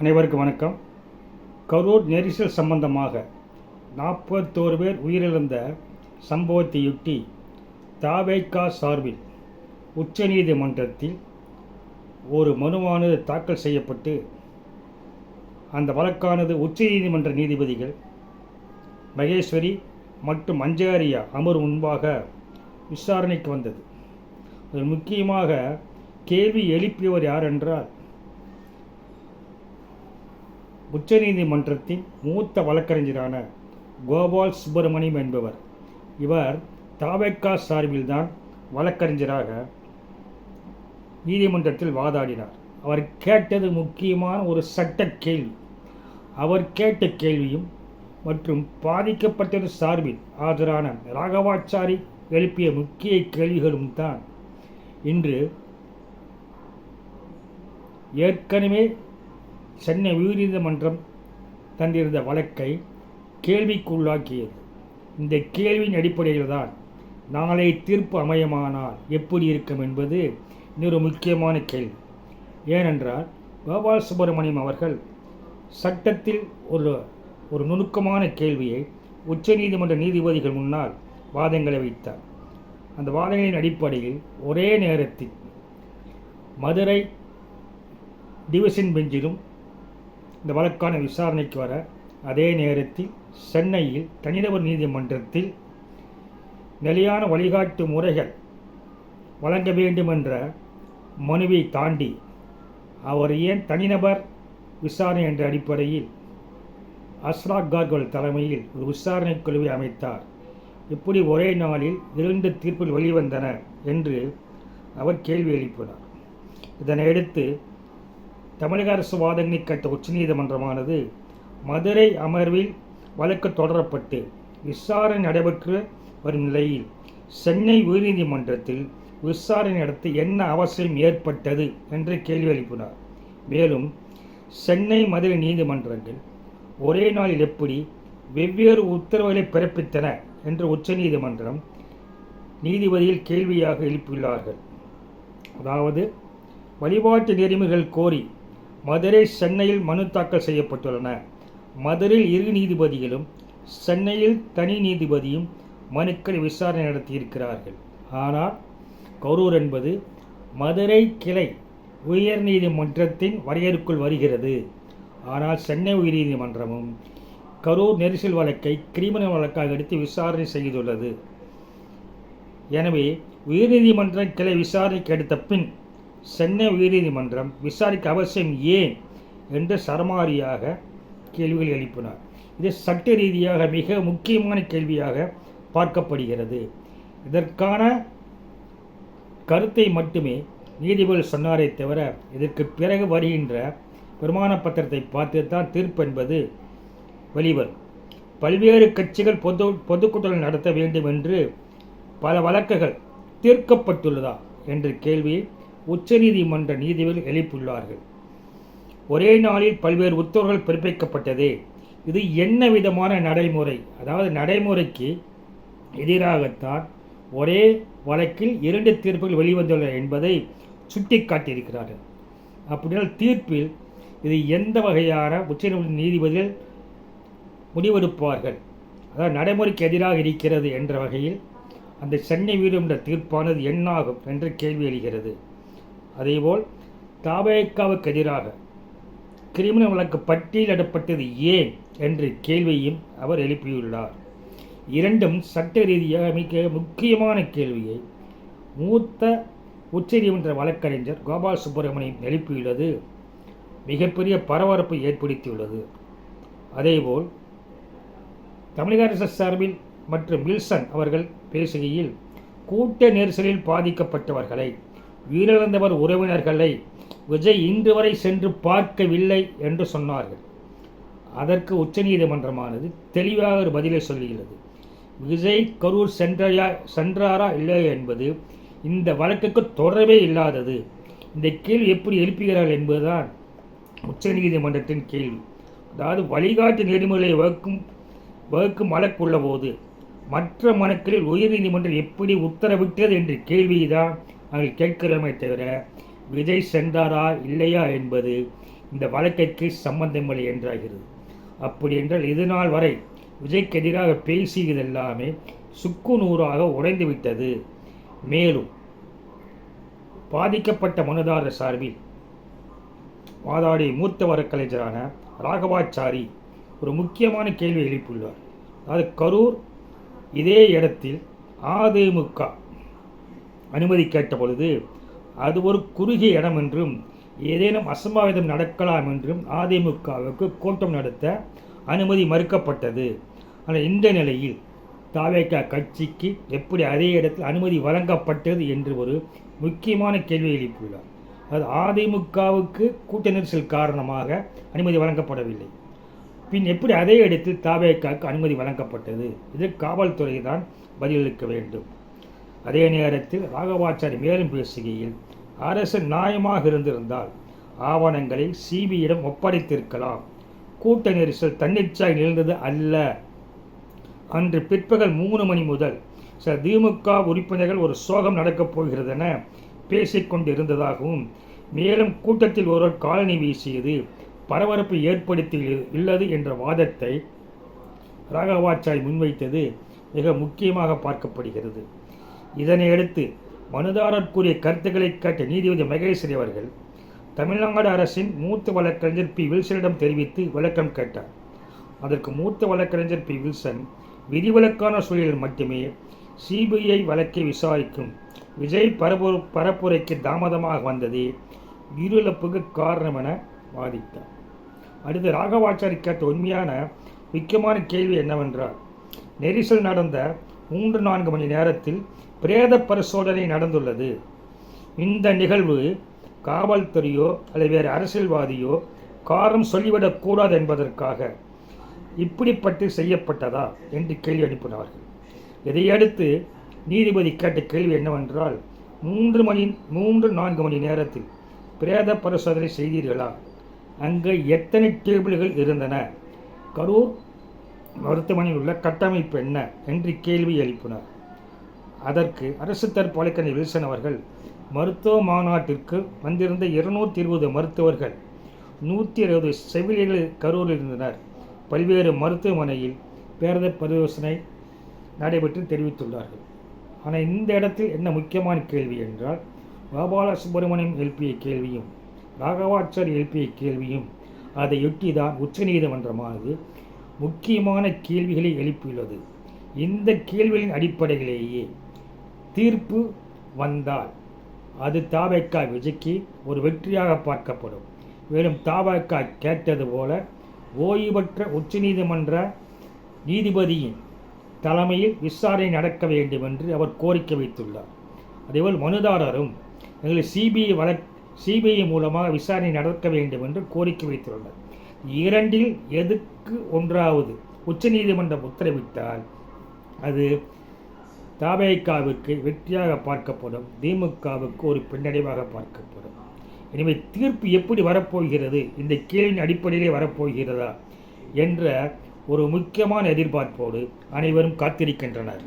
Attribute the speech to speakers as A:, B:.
A: அனைவருக்கும் வணக்கம். கரூர் நெரிசல் சம்பந்தமாக நாற்பத்தோரு பேர் உயிரிழந்த சம்பவத்தையொட்டி தாவேக்கா சார்பில் உச்சநீதிமன்றத்தில் ஒரு மனுவானது தாக்கல் செய்யப்பட்டு அந்த வழக்கானது உச்சநீதிமன்ற நீதிபதிகள் மகேஸ்வரி மற்றும் மஞ்சாரியா அமர் முன்பாக விசாரணைக்கு வந்தது. அதில் முக்கியமாக கேள்வி எழுப்பியவர் யார் என்றால் உச்சநீதிமன்றத்தின் மூத்த வழக்கறிஞரான கோபால் சுப்பிரமணியம் என்பவர். இவர் தாவேக்கா சார்பில்தான் வழக்கறிஞராக நீதிமன்றத்தில் வாதாடினார். அவர் கேட்டது முக்கியமான ஒரு சட்ட கேள்வி. அவர் கேட்ட கேள்வியும் மற்றும் பாதிக்கப்பட்டது சார்பில் ஆஜரான ராகவாச்சாரி எழுப்பிய முக்கிய கேள்விகளும் தான் இன்று ஏற்கனவே சென்னை உயர்நீதிமன்றம் தந்திருந்த வழக்கை கேள்விக்குள்ளாக்கியது. இந்த கேள்வியின் அடிப்படையில் தான் நாளை தீர்ப்பு அமையமானால் எப்படி இருக்கும் என்பது இன்னொரு முக்கியமான கேள்வி. ஏனென்றால் கோபால் சுப்பிரமணியம் அவர்கள் சட்டத்தில் ஒரு ஒரு நுணுக்கமான கேள்வியை உச்சநீதிமன்ற நீதிபதிகள் முன்னால் வாதங்களை வைத்தார். அந்த வாதங்களின் அடிப்படையில் ஒரே நேரத்தில் மதுரை டிவிஷன் பெஞ்சிலும் இந்த வழக்கான விசாரணைக்கு வர அதே நேரத்தில் சென்னையில் தனிநபர் நீதிமன்றத்தில் நிலையான வழிகாட்டு முறைகள் வழங்க வேண்டும் என்ற மனுவை தாண்டி அவர் ஏன் தனிநபர் விசாரணை என்ற அடிப்படையில் அஸ்ராக் கார்கோல் தலைமையில் ஒரு விசாரணை குழுவை அமைத்தார். இப்படி ஒரே நாளில் இரண்டு தீர்ப்பில் வெளிவந்தன என்று அவர் கேள்வி எழுப்பினார். இதனையடுத்து தமிழக அரசு வாதங்களை கேட்ட உச்சநீதிமன்றமானது மதுரை அமர்வில் வழக்கு தொடரப்பட்டு விசாரணை நடைபெற்று வரும் நிலையில் சென்னை உயர்நீதிமன்றத்தில் விசாரணை நடத்த என்ன அவசியம் ஏற்பட்டது என்று கேள்வி எழுப்பினார். மேலும் சென்னை மதுரை நீதிமன்றங்கள் ஒரே நாளில் எப்படி வெவ்வேறு உத்தரவுகளை பிறப்பித்தன என்று உச்சநீதிமன்றம் நீதிபதியில் கேள்வியாக எழுப்பியுள்ளார்கள். அதாவது வழிபாட்டு நெறிமுறைகள் கோரி மதுரை சென்னையில் மனு தாக்கல் செய்யப்பட்டுள்ளன. மதுரையில் இரு நீதிபதிகளும் சென்னையில் தனி நீதிபதியும் மனுக்கள் விசாரணை நடத்தியிருக்கிறார்கள். ஆனால் கரூர் என்பது மதுரை கிளை உயர்நீதிமன்றத்தின் வரையறுக்குள் வருகிறது. ஆனால் சென்னை உயர்நீதிமன்றமும் கரூர் நெரிசல் வழக்கை கிரிமினல் வழக்காக எடுத்து விசாரணை செய்துள்ளது. எனவே உயர்நீதிமன்ற கிளை விசாரணைக்கு எடுத்த பின் சென்னை உயர்நீதிமன்றம் விசாரிக்க அவசியம் ஏன் என்று சரமாரியாக கேள்விகள் எழுப்பினார். இது சட்ட ரீதியாக மிக முக்கியமான கேள்வியாக பார்க்கப்படுகிறது. இதற்கான கருத்தை மட்டுமே நீதிபதி சொன்னாரே தவிர இதற்கு பிறகு வருகின்ற பிரமாண பத்திரத்தை பார்த்து தான் தீர்ப்பு என்பது வெளிவரும். பல்வேறு கட்சிகள் பொது பொதுக்கூட்டங்கள் நடத்த வேண்டும் என்று பல வழக்குகள் தீர்க்கப்பட்டுள்ளதா என்ற கேள்வியை உச்சநீதிமன்ற நீதிபதிகள் எழுப்பியுள்ளார்கள். ஒரே நாளில் பல்வேறு உத்தரவுகள் பிறப்பிக்கப்பட்டது. இது என்ன விதமான நடைமுறை? அதாவது நடைமுறைக்கு எதிராகத்தான் ஒரே வழக்கில் இரண்டு தீர்ப்புகள் வெளிவந்துள்ளன என்பதை சுட்டிக்காட்டியிருக்கிறார்கள். அப்படினால் தீர்ப்பில் இது எந்த வகையான உச்சநீதிமன்ற நீதிபதிகள் முடிவெடுப்பார்கள்? அதாவது நடைமுறைக்கு எதிராக இருக்கிறது என்ற வகையில் அந்த சென்னை வீடுமன்ற தீர்ப்பானது என்னாகும் என்ற கேள்வி எழுகிறது. அதேபோல் தாபேக்காவுக்கு எதிராக கிரிமினல் வழக்கு பட்டியலிடப்பட்டது ஏன் என்ற கேள்வியும் அவர் எழுப்பியுள்ளார். இரண்டும் சட்ட ரீதியாக மிக முக்கியமான கேள்வியை மூத்த உச்சநீதிமன்ற வழக்கறிஞர் கோபால் சுப்பிரமணியம் எழுப்பியுள்ளது. மிகப்பெரிய பரபரப்பை ஏற்படுத்தியுள்ளது. அதேபோல் தமிழக அரசு சார்பில் மற்றும் வில்சன் அவர்கள் பேசுகையில் கூட்ட நெரிசலில் பாதிக்கப்பட்டவர்களை உயிரிழந்தவர் உறவினர்களை விஜய் இன்று வரை சென்று பார்க்கவில்லை என்று சொன்னார்கள். அதற்கு உச்சநீதிமன்றமானது தெளிவாக ஒரு பதிலை சொல்லுகிறது. விஜய் கரூர் சென்றையா சென்றாரா இல்லையா என்பது இந்த வழக்குக்கு தொடர்பே இல்லாதது. இந்த கேள்வி எப்படி எழுப்புகிறார்கள் என்பதுதான் உச்சநீதிமன்றத்தின் கேள்வி. அதாவது வழிகாட்டு நெறிமுறைகளை வகுக்கும் வகுக்கும் வழக்குள்ள போது மற்ற மனுக்களில் உயர்நீதிமன்றம் எப்படி உத்தரவிட்டது என்ற கேள்விதான் நாங்கள் கேட்கிறோமே தவிர விஜய் சென்றாரா இல்லையா என்பது இந்த வழக்கிற்கு சம்பந்தமில்லை என்றாகிறது. அப்படி என்றால் இது நாள் வரை விஜய்க்கு எதிராக பேசியதெல்லாமே சுக்கு நூறாக உடைந்து விட்டது மேலும் பாதிக்கப்பட்ட மனுதாரர் சார்பில் வாதாடி மூத்த வழக்கறிஞரான ராகவாச்சாரி ஒரு முக்கியமான கேள்வி எழுப்பியுள்ளார். அதாவது கரூர் இதே இடத்தில் அதிமுக அனுமதி கேட்ட பொழுது அது ஒரு குறுகிய இடம் என்றும் ஏதேனும் அசம்பாவிதம் நடக்கலாம் என்றும் அதிமுகவுக்கு கூட்டம் நடத்த அனுமதி மறுக்கப்பட்டது. ஆனால் இந்த நிலையில் தாவேக்கா கட்சிக்கு எப்படி அதே இடத்தில் அனுமதி வழங்கப்பட்டது என்று ஒரு முக்கியமான கேள்வி எழுப்பியுள்ளார். அது அதிமுகவுக்கு கூட்ட நெரிசல் காரணமாக அனுமதி வழங்கப்படவில்லை. பின் எப்படி அதே இடத்தில் தாவேக்காவுக்கு அனுமதி வழங்கப்பட்டது? இது காவல்துறை தான் பதிலளிக்க வேண்டும். அதே நேரத்தில் ராகவாச்சாரி மேலும் பேசுகையில் அரசு நியாயமாக இருந்திருந்தால் ஆவணங்களை சிபியிடம் ஒப்படைத்திருக்கலாம். கூட்ட நெரிசல் தன்னிச்சாய் நிகழ்ந்தது அல்ல. அன்று பிற்பகல் மூணு மணி முதல் சில திமுக உறுப்பினர்கள் ஒரு சோகம் நடக்கப் போகிறதென பேசிக்கொண்டிருந்ததாகவும் மேலும் கூட்டத்தில் ஒருவர் காலனி வீசியது பரபரப்பு ஏற்படுத்தி உள்ளது என்ற வாதத்தை ராகவாச்சாரி முன்வைத்தது மிக முக்கியமாக பார்க்கப்படுகிறது. இதனையடுத்து மனுதாரர் கூறிய கருத்துக்களை கேட்ட நீதிபதி மகேஸ்வரி அவர்கள் தமிழ்நாடு அரசின் மூத்த வழக்கறிஞர் பி. வில்சனிடம் தெரிவித்து விளக்கம் கேட்டார். அதற்கு மூத்த வழக்கறிஞர் பி. வில்சன் விதிவிலக்கான சூழலில் மட்டுமே சிபிஐ வழக்கை விசாரிக்கும் விஜய் பரப்பு பரப்புரைக்கு தாமதமாக வந்ததே உயிரிழப்புக்கு காரணம் என வாதிட்டார். அடுத்து ராகவாச்சாரி கேட்ட உண்மையான முக்கியமான கேள்வி என்னவென்றால் நெரிசல் நடந்த மூன்று நான்கு மணி நேரத்தில் பிரேத பரிசோதனை நடந்துள்ளது. இந்த நிகழ்வு காவல்துறையோ அல்லது வேறு அரசியல்வாதியோ காரணம் சொல்லிவிடக்கூடாது என்பதற்காக இப்படிப்பட்டு செய்யப்பட்டதா என்று கேள்வி அனுப்பினார்கள் இதையடுத்து நீதிபதி கேட்ட கேள்வி என்னவென்றால் மூன்று மணி மூன்று நான்கு மணி நேரத்தில் பிரேத பரிசோதனை செய்தீர்களா? அங்கே எத்தனை டேபிள்கள் இருந்தன? கரூர் மருத்துவமனையில் உள்ள கட்டமைப்பு என்ன? என்று கேள்வி எழுப்பினார். அதற்கு அரசு தரப்பு வில்சன் அவர்கள் மருத்துவ மாநாட்டிற்கு வந்திருந்த இருநூற்றி இருபது மருத்துவர்கள் நூற்றி அறுபது செவிலியர்கள் கரூரில் இருந்தனர். பல்வேறு மருத்துவமனையில் பேரத பரிதோசனை நடைபெற்று தெரிவித்துள்ளார்கள். ஆனால் இந்த இடத்தில் என்ன முக்கியமான கேள்வி என்றால் கோபால சுப்பிரமணியம் எழுப்பிய கேள்வியும் ராகவாச்சாரி எழுப்பிய கேள்வியும் அதையொட்டி தான் உச்சநீதிமன்றமானது முக்கியமான கேள்விகளை எழுப்பியுள்ளது. இந்த கேள்விகளின் அடிப்படையிலேயே தீர்ப்பு வந்தால் அது தாவேக்கா விஜய்க்கு ஒரு வெற்றியாக பார்க்கப்படும். மேலும் தாவேக்கா கேட்டது போல ஓய்வு உச்சநீதிமன்ற நீதிபதியின் தலைமையில் விசாரணை நடக்க வேண்டும் என்று அவர் கோரிக்கை வைத்துள்ளார். அதேபோல் மனுதாரரும் எங்களுக்கு சிபிஐ வழக் சிபிஐ மூலமாக விசாரணை நடக்க வேண்டும் என்று கோரிக்கை வைத்துள்ளனர். இரண்டில் எதுக்கு ஒன்றாவது உச்சநீதிமன்றம் உத்தரவிட்டால் அது தாபேக்காவுக்கு வெற்றியாக பார்க்கப்படும் திமுகவுக்கு ஒரு பின்னடைவாக பார்க்கப்படும். எனவே தீர்ப்பு எப்படி வரப்போகிறது? இந்த கேள்வியின் அடிப்படையிலே வரப்போகிறதா? என்ற ஒரு முக்கியமான எதிர்பார்ப்போடு அனைவரும் காத்திருக்கின்றனர்.